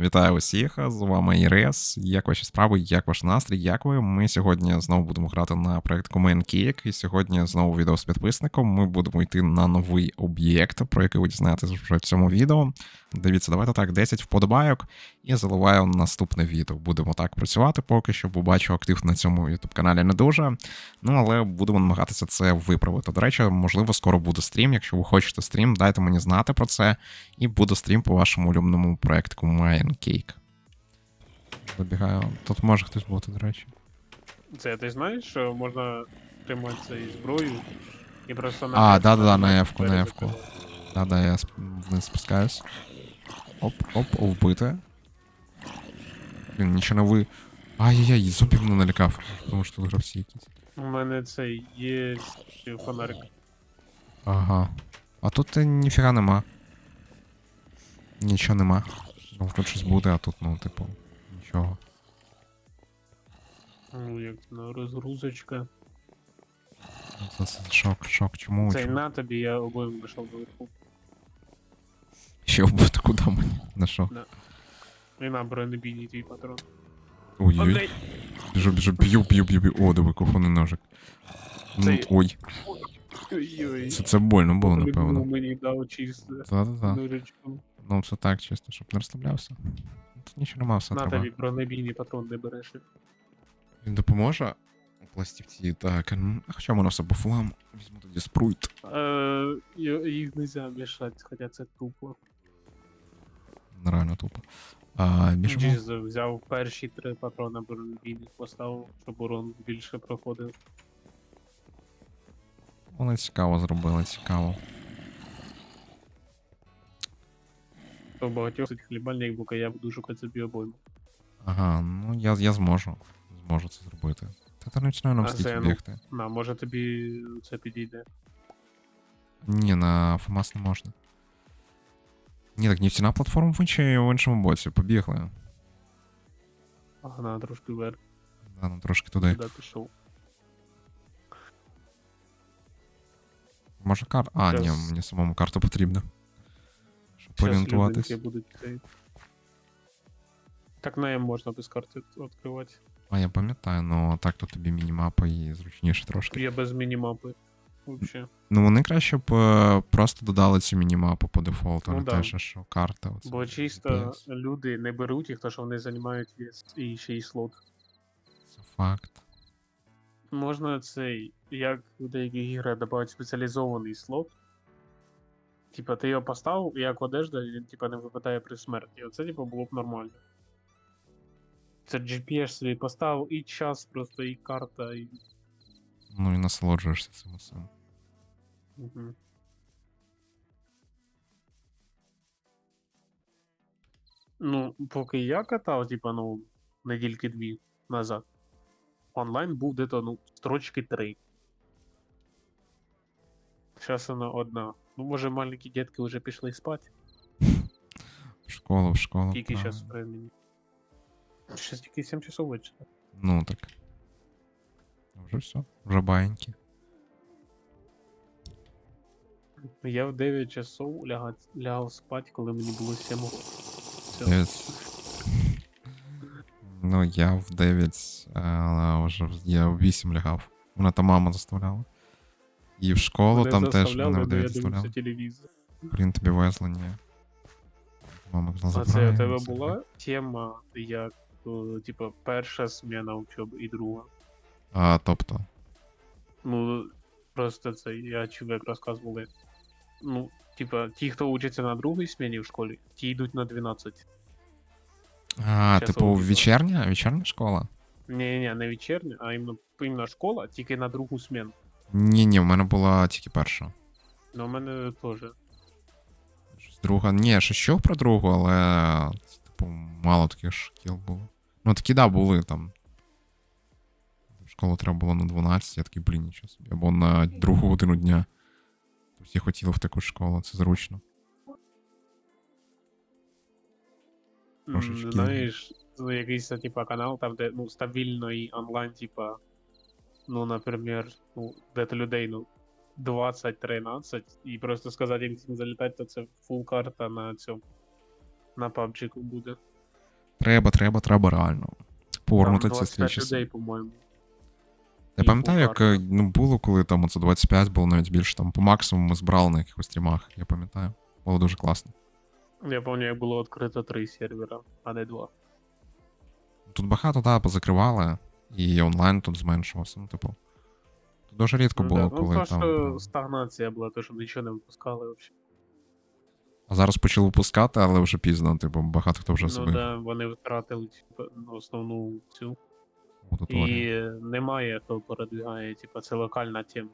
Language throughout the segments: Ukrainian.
Вітаю усіх, з вами Ірес. Як ваші справи, як ваш настрій, як ви? Ми сьогодні знову будемо грати на проект Command Cake, і сьогодні знову відео з підписником. Ми будемо йти на новий об'єкт, про який ви дізнаєтесь вже в цьому відео. Дивіться, давайте так, 10 вподобайок і заливаю наступне відео. Будемо так працювати поки що, бо бачу актив на цьому youtube каналі не дуже. Ну але будемо намагатися це виправити. До речі, можливо, скоро буде стрім. Якщо ви хочете стрім, дайте мені знати про це, і буде стрім по вашому улюбленому проектику Mine Cake. Забігаю. Тут може хтось бути, до речі. Це ти знаєш, що можна тримати цей зброю і просто на А, да-да-да, на F-ку, на перед F-ку. Да, да, я вниз спускаюсь. Оп, оп, вбити. Блін, нічого не ви. Ай-яй-яй, зомбі мене налякав. Тому що тут гравці якісь. У мене цей є фонарик. Ага. А тут е, ніфіга нема. Нічого нема. Ну, тут щось буде, а тут, ну, типу, нічого. Ну, як на розгрузочка. Це, це шок, шок. Чому? Цей Чому? на тобі я обоїм вийшов доверху. Ще вбити, куди мені? На що? І на бронебійний твій патрон. Ой-ой. Окей. Біжу, біжу, б'ю, б'ю, б'ю, б'ю. О, диви, кухонний ножик. Ну, Цей- ой, Ой-ой. це, це больно було, напевно. мені дав чисто Та-та-та. Ну, це так, чисто, щоб не розслаблявся. Тут нічого нема, все На треба. тобі бронебійний патрон не береш. Він допоможе у пластівці, так. А хоча воно все по флам. Візьму тоді спрут. Е, й- їх нельзя мішати, хоча це тупо. Нереально тупо. А, біжимо. Взяв перші три патрона бронебійних поставив, щоб урон більше проходив. Вони цікаво зробили, цікаво. То в багатьох цих хлібальник, бо я буду шукати собі обойму. Ага, ну я, я зможу. Зможу це зробити. Та та починаю нам А скільки це, ну, бігти. На, може тобі це підійде. Ні, на ФАМАС не можна. Ні, так нефтяна платформа в, іншій, в іншому боці. Побігли. Ага, на трошки вверх, Да, ну трошки туди. туди пішов. Може кар. А, ні, мені самому карту потрібно. Щоб орієнтуватись. Так на М можна без карти відкривати. А я пам'ятаю, ну так то тобі мінімапа і зручніше трошки. Я без мінімапи. Вообще. Ну вони краще б е, просто додали цю мінімапу по дефолту, Ну не да. те, що- карта. Оце, Бо чисто FPS. люди не беруть їх, то що вони займають вес і ще й слот. Це факт. Можна цей, як в деяких іграх додавати спеціалізований слот. Типа, ти його поставив, і як одежда, він типа не випадає при смерті. Оце типа було б нормально. Це GPS собі поставив і час, просто і карта, і. Ну і насолоджуєшся цим усім. Угу. Ну, поки я катав, типа, ну, недільки дві назад. Онлайн був де-то, ну, строчки три. Зараз вона одна. Ну, може, маленькі дітки вже пішли спати. В школу, в школу. Скільки правильно. зараз времени? Щас тільки 7 часов вечора. Ну так. Вже все, вже баєнькі. Я в 9 часов лягав, лягав спати, коли мені було 7 років. Ну, я в 9, але вже я в 8 лягав. Мене там мама заставляла. І в школу Мене там теж мене в 9 дивився заставляли. телевізор. Блін, тобі везло, ні. Мама А це у тебе була тема, як, о, типа, перша зміна учоби і друга. А, тобто. Ну, просто це я як розказували. Ну, типа, ті, хто учиться на другій зміні в школі, ті йдуть на 12. А, типу, вечірня? Вечірня школа? Ні, ні, не вечірня, а іменно, іменно школа, тільки на другу зміну. Ні, ні, в мене була тільки перша. Ну, у мене теж. Друга. Ні, щось чув про другу, але. Типу, мало таких шкіл було. Ну, такі, да, були там. Школу треба було на 12, я такий, блін, нічого собі. Або на другу годину дня. Всі хотіли в таку школу, це зручно. Трошечки. Знаєш, ну, якийсь типа канал, там, де ну, стабільний онлайн, типа, ну, наприклад, ну, де-то людей, ну, 20-13, і просто сказати їм всім залітати, то це фул карта на цьому. На пабджику буде. Треба, треба, треба реально. Повернути Там 25 свічі. людей, по-моєму. Я пам'ятаю, як е, ну, було, коли там оце 25 було навіть більше, там по максимуму збирали на якихось стрімах, я пам'ятаю. Було дуже класно. Я пам'ятаю, як було відкрито три сервера, а не два. Тут багато, да, позакривали, і онлайн тут зменшувався. Ну, типу. Тут дуже рідко Ну, було, да. коли ну, там. що стагнація була, то що нічого не випускали взагалі. А зараз почали випускати, але вже пізно, типу, багато хто вже Ну собі да, вони втратили типу, основну цю. І немає, хто передвигає, типу, це локальна тема.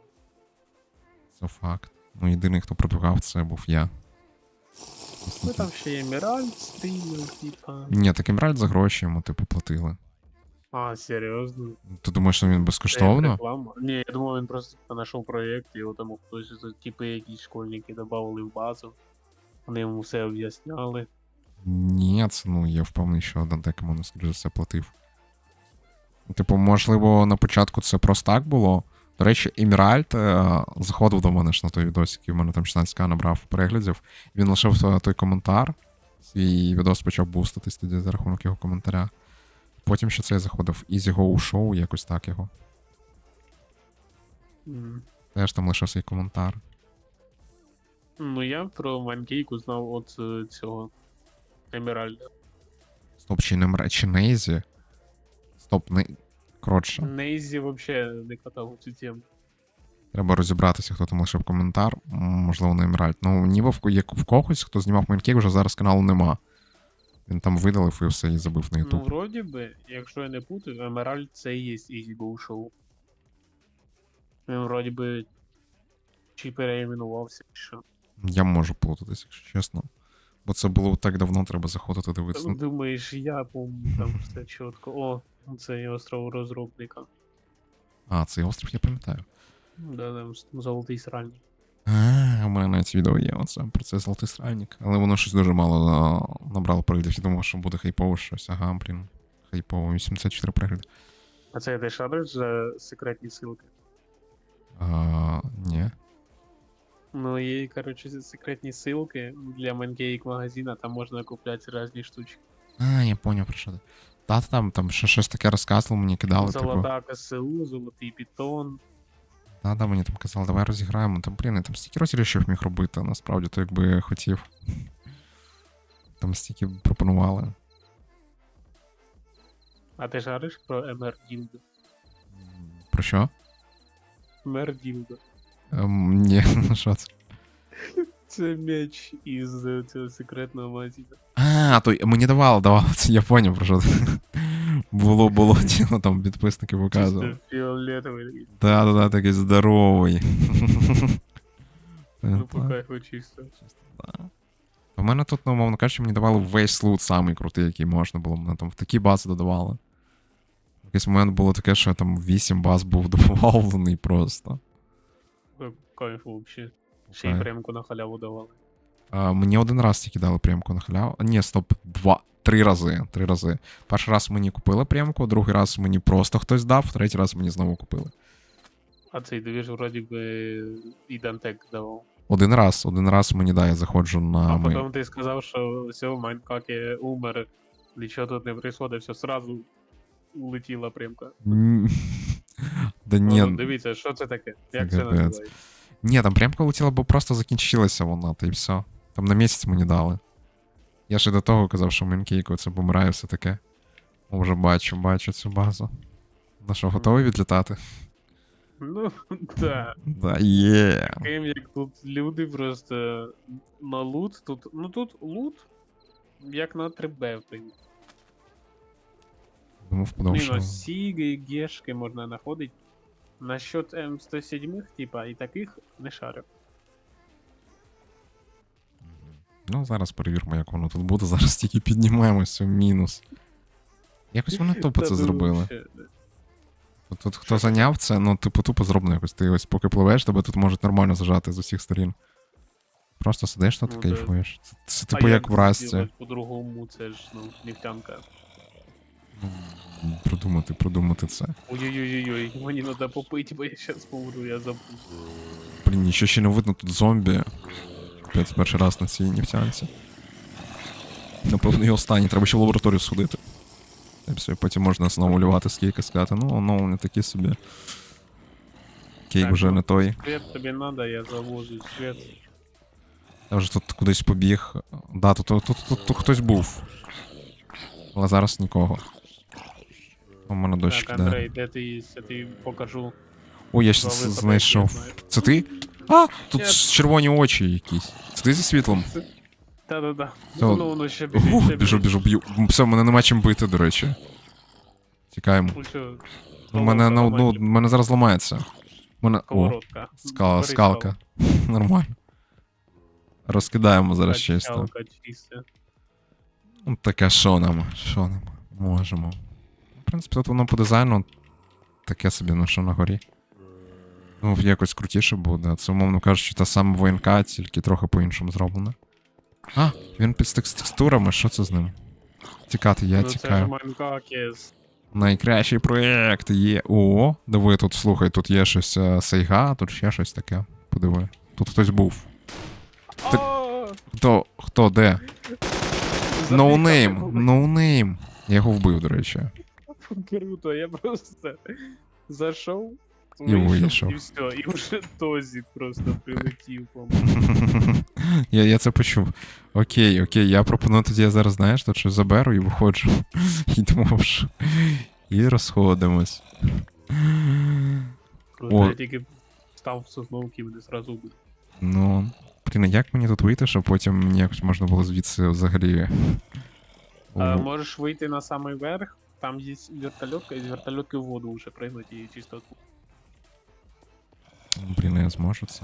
Це факт. Ну, єдиний, хто продвигав, це був я. Ну там ще є Еміральд стрімив, типа. Ні, так Емеральд за гроші йому, типу, платили. А, серйозно? Ти думаєш, що він Це як безкоштовно? реклама? Ні, я думав, він просто типа, знайшов проєкт, і його там хтось, з- типи якісь школьники додавали в базу. Вони йому все об'ясняли. Ні, це ну я впевнений, що Дантек йому не скоріше за все платив. Типу, можливо, на початку це просто так було. До речі, Еміральд е, заходив до мене ж на той відос, який в мене там 16к набрав переглядів. Він лишив е, той коментар. Свій відос почав буститись тоді за рахунок його коментаря. Потім ще цей заходив Easy Go Show, якось так його. М. Теж там лишив свій коментар. Ну я про Манкейку знав от е, цього Еміральда. Стоп, чи не Нейзі? Стоп, не. Коротше. Нейзі взагалі не катав цю тему. Треба розібратися, хто там лишив коментар. Можливо, на Емеральд. Ну, ніби в, як в когось, хто знімав Майнкейк, вже зараз каналу нема. Він там видалив і все і забив на Ну, вроді би, якщо я не путаю, Емеральд це і є Easy Go Show. Він вроді би чи переіменувався, чи що. Я можу плутатись, якщо чесно. Бо це було так давно, треба заходити дивитися. Ну, Думаєш, я помню там все чітко. О, це остров розробника. А, цей острів я пам'ятаю. Да, там золотий сральник. А, у мене навіть відео є оце про цей золотий сральник. Але воно щось дуже мало а, набрало переглядів. Я думав, що буде хайпово щось. Ага, блін. Хайпово, 84 перегляди. А це ти шариш за секретні ссылки? А, ні. Ну, є, коротше, секретні ссылки для Mancake магазина, там можна купляти різні штучки. А, я поняв, про що ти. Та там, там ще щось таке розказувало, мені кидали, типу. Золота КСУ, золотий бітон. Да, да, мені там казали, давай розіграємо. Там, блін, я там стільки розіграшів міг робити, насправді, то якби хотів. Там стільки пропонували. А ти шариш про MR Dildo? Про що? MR Dildo. Ем, ні, ну що це? Це меч із е, цього секретного магазину. А, то мені давало, давало, це я поняв, про що. Було, було діло, там підписники показували. Фіолетовий. Да, да, да, такий здоровий. Ну, по кайфу чисто. У мене тут, ну, мовно кажучи, мені давали весь лут самий крутий, який можна було. Мене там в такі бази додавали. Якийсь момент було таке, що я там 8 баз був добавлений просто. По кайфу взагалі. Ще й Кайф. прямку на халяву давали. Мені один раз тільки дали прямку на халяву. Ні, стоп, два. Три рази. Три рази. Перший раз мені купили прямку, другий раз мені просто хтось дав, третій раз мені знову купили. А цей двіж вроді би і Дантек давав. Один раз, один раз мені да, я заходжу на А ми. потім ти сказав, що все, в умер, нічого тут не происходить, все сразу улетіла прямка. Да Ні. ні, дивіться, що це таке? Як це називається? ні, там прямка летіла, бо просто закінчилася вона, та й все. Там на місяць мені дали. Я ще до того казав, що Менкейко це помирає все таке. О, Вже бачу, бачу цю базу. На що, готовий відлітати? Ну, так. Да, є. Таким як тут люди просто на лут. Тут, ну тут лут, як на 3Б, в принципі. Думав, подумав, що... Сіги, Гешки можна знаходити. Насчет М107, типа, і таких не шарю. Ну, зараз перевіримо, як воно тут буде. Зараз тільки піднімаємося в мінус. Якось вони тупо це ну, зробили. Тут, тут хто зайняв це, ну, типу, тупо зроблено якось. Ти ось поки пливеш, тебе тут можуть нормально зажати з усіх сторін. Просто сидиш тут Ну, і кайфуєш. Це, це А типу як в зробити По-другому, це ж, ну, нефтянка. Продумати, продумати це. Ой-ой-ой, мені треба попити, бо я щас помру, я забув. Блін, нічого ще не видно тут зомбі. Опять перший раз на цій нефтянці. Напевно, і останній. Треба ще в лабораторію сходити. І все, потім можна знову лювати скільки сказати. Ну, оновлення такі собі. Кейк Так, вже ну. не той. Свет тобі надо, я завозу свет. Я вже тут кудись побіг. Да, тут, тут, тут, тут, тут хтось був. Але зараз нікого. У мене дощ Так. Андрей, де ти є? Я тобі покажу. О, я щас знайшов. Це ти? А! Тут Ні. червоні очі якісь. Це ти зі світлом? Та-да-да. Все. Ну, воно ще біжить, Ух, ще біжу, біжить. біжу, б'ю. Все, мене нема чим бити, до речі. Тікаємо. Ну, що, У мене, на, Сковородка ну, мене зараз ламається. У Мене... О, Сковородка. скала, скалка. Нормально. Розкидаємо зараз чисто. Чиста. Ну, таке що нам? Що нам? Можемо. В принципі, тут воно по дизайну таке собі, ну що на горі. Ну, якось крутіше буде. Це, умовно кажучи, та сама ВНК, тільки трохи по-іншому зроблено. А, він під текстурами, що це з ним? Тікати, я ну, це ж тікаю. Найкращий проєкт є. О, диви, тут слухай, тут є щось е, Сейга, тут ще щось таке. Подиви. Тут хтось був. Ти- Хто? Хто, де? Ноунейм, забіг. ноунейм. Я його вбив, до речі. Круто, я просто зайшов, І вийшов. і все, і вже тозік просто прилетів по я, я це почув. Окей, окей, я пропоную тоді я зараз, знаєш, тут щось заберу і виходжу. Йдемо ш- І розходимось. О. я тільки став в сосновки, мене зразу буде. Ну, блін, а як мені тут вийти, щоб потім мені якось можна було звідси взагалі. А, можеш вийти на самий верх, там є вертольотка, і з вертольотки в воду вже пригнути і чисто я зможу це.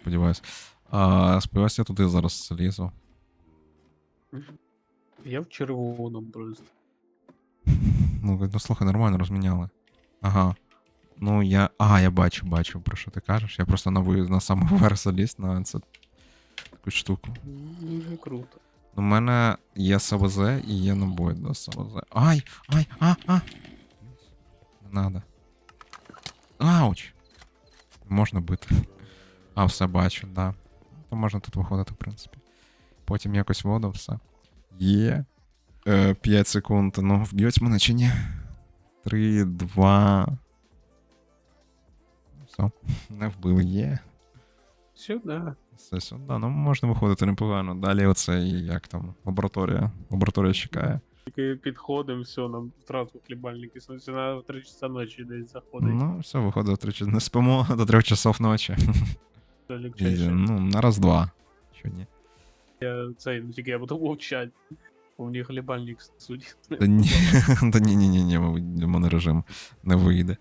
Сподіваюсь. А, сподіваюсь, я туди зараз залізу. Я в червоному просто. Ну, ну слухай, нормально розміняли. Ага. Ну, я. Ага, я бачу, бачу, про що ти кажеш. Я просто на, на самий верх заліз на це таку штуку. Дуже круто. У мене є СВЗ і є набой до СВЗ. Ай! Ай! А! А! Не надо. Ауч! Можна бити. А, все бачу, да. То можна тут виходити, в принципі. Потім якось воду, все. Є. Е, 5 секунд. Ну, вб'ють мене чи ні? 3, 2. Все. Не вбили, є. Сюди. Все сюди. Ну, можна виходити непогано. Далі оце як там, лабораторія. Лабораторія чекає. Тільки підходимо, все, нам втрату хлібальники снуться на 3 часа ночі десь заходить. Ну, все, виходить, 3 часа. Не спимо до 3 часов ночі. Це І, ну, на раз-два. Що ні? Я цей, ну тільки я буду мовчати. У них хлібальник судить. Та ні, та ні, ні, ні, ні, мабуть, для мене режим не вийде.